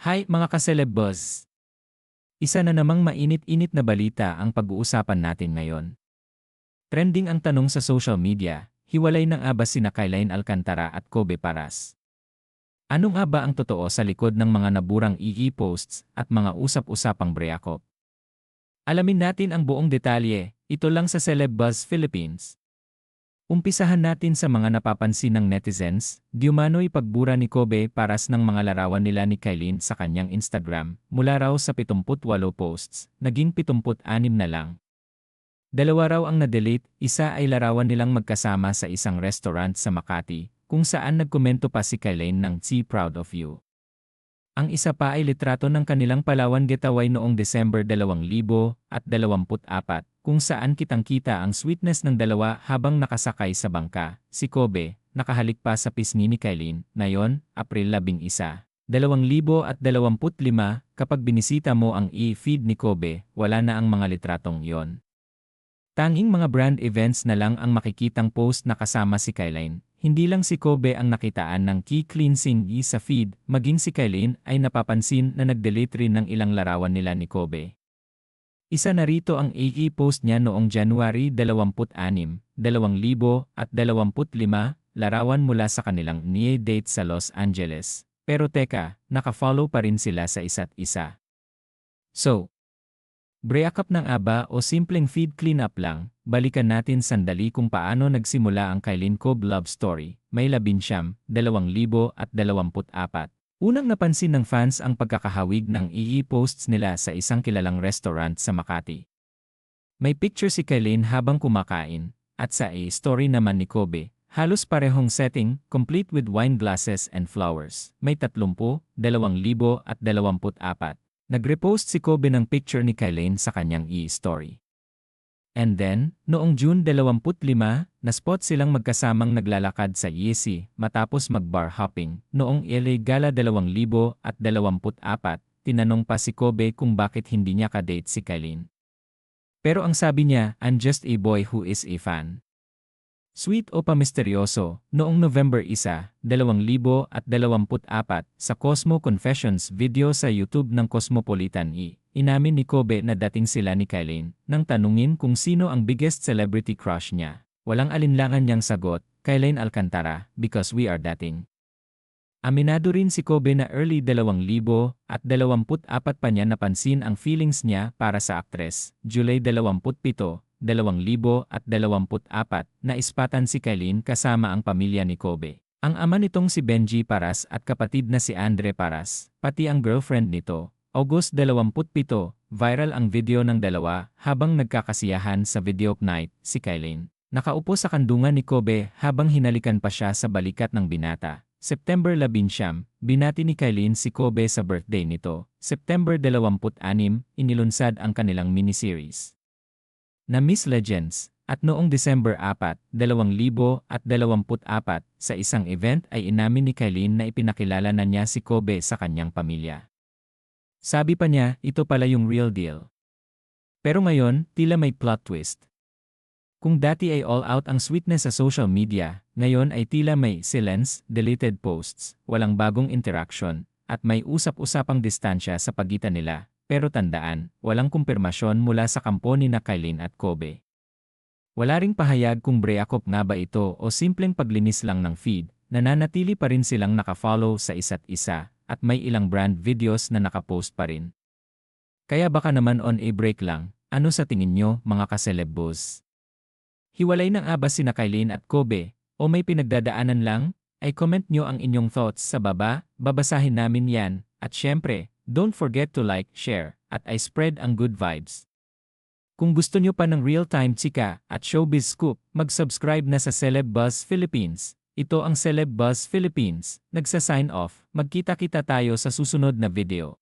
Hi mga kaseleb buzz! Isa na namang mainit-init na balita ang pag-uusapan natin ngayon. Trending ang tanong sa social media, hiwalay ng aba sina Kaylain Alcantara at Kobe Paras. Ano nga ba ang totoo sa likod ng mga naburang EE posts at mga usap-usapang breakup? Alamin natin ang buong detalye, ito lang sa Celeb Buzz Philippines. Umpisahan natin sa mga napapansin ng netizens, diumano'y pagbura ni Kobe paras ng mga larawan nila ni Kylene sa kanyang Instagram, mula raw sa 78 posts, naging 76 na lang. Dalawa raw ang na-delete, isa ay larawan nilang magkasama sa isang restaurant sa Makati, kung saan nagkomento pa si Kylene ng T Proud of You. Ang isa pa ay litrato ng kanilang Palawan getaway noong December 2024, kung saan kitang-kita ang sweetness ng dalawa habang nakasakay sa bangka. Si Kobe, nakahalik pa sa pisngi ni Kylene, na yon, April 11. 2025, kapag binisita mo ang e-feed ni Kobe, wala na ang mga litratong yon. Tanging mga brand events na lang ang makikitang post na kasama si Kylene. Hindi lang si Kobe ang nakitaan ng key cleansing e sa feed, maging si Kylene ay napapansin na nag-delete rin ng ilang larawan nila ni Kobe. Isa na rito ang AE post niya noong January 26, 2025, larawan mula sa kanilang NIE date sa Los Angeles. Pero teka, nakafollow pa rin sila sa isa't isa. So, breakup ng aba o simpleng feed cleanup lang, balikan natin sandali kung paano nagsimula ang Kylin Cobb love story, may labinsyam, 2024. Unang napansin ng fans ang pagkakahawig ng EE posts nila sa isang kilalang restaurant sa Makati. May picture si Kylene habang kumakain, at sa A-story naman ni Kobe, halos parehong setting, complete with wine glasses and flowers. May 30, 2024. Nag-repost si Kobe ng picture ni Kylene sa kanyang E-story. And then, noong June 25, na-spot silang magkasamang naglalakad sa Yesi matapos mag-bar hopping. Noong LA Gala 2024, tinanong pa si Kobe kung bakit hindi niya ka-date si Kylene. Pero ang sabi niya, I'm just a boy who is a fan. Sweet o pamisteryoso, noong November 1, 2024 sa Cosmo Confessions video sa YouTube ng Cosmopolitan E. Inamin ni Kobe na dating sila ni Kylene nang tanungin kung sino ang biggest celebrity crush niya. Walang alinlangan niyang sagot, Kylene Alcantara, because we are dating. Aminado rin si Kobe na early 2000 at 24 pa niya napansin ang feelings niya para sa aktres, July 27, 2024 na ispatan si Kylene kasama ang pamilya ni Kobe. Ang ama nitong si Benji Paras at kapatid na si Andre Paras, pati ang girlfriend nito, August 27, viral ang video ng dalawa habang nagkakasiyahan sa video night si Kylene. Nakaupo sa kandungan ni Kobe habang hinalikan pa siya sa balikat ng binata. September 11, binati ni Kylene si Kobe sa birthday nito. September 26, inilunsad ang kanilang miniseries. Na Miss Legends, at noong December 4, 2024, sa isang event ay inamin ni Kylene na ipinakilala na niya si Kobe sa kanyang pamilya. Sabi pa niya, ito pala yung real deal. Pero ngayon, tila may plot twist. Kung dati ay all out ang sweetness sa social media, ngayon ay tila may silence, deleted posts, walang bagong interaction, at may usap-usapang distansya sa pagitan nila. Pero tandaan, walang kumpirmasyon mula sa kampo ni na Kylene at Kobe. Wala ring pahayag kung breakup nga ba ito o simpleng paglinis lang ng feed, nananatili pa rin silang nakafollow sa isa't isa, at may ilang brand videos na nakapost pa rin. Kaya baka naman on a break lang, ano sa tingin nyo mga kaselebos? Hiwalay ng aba si Kylene at Kobe, o may pinagdadaanan lang? Ay comment nyo ang inyong thoughts sa baba, babasahin namin yan, at syempre, don't forget to like, share, at I spread ang good vibes. Kung gusto nyo pa ng real-time chika at showbiz scoop, mag-subscribe na sa Celeb Buzz Philippines. Ito ang Celeb Buzz Philippines. Nagsa-sign off. Magkita-kita tayo sa susunod na video.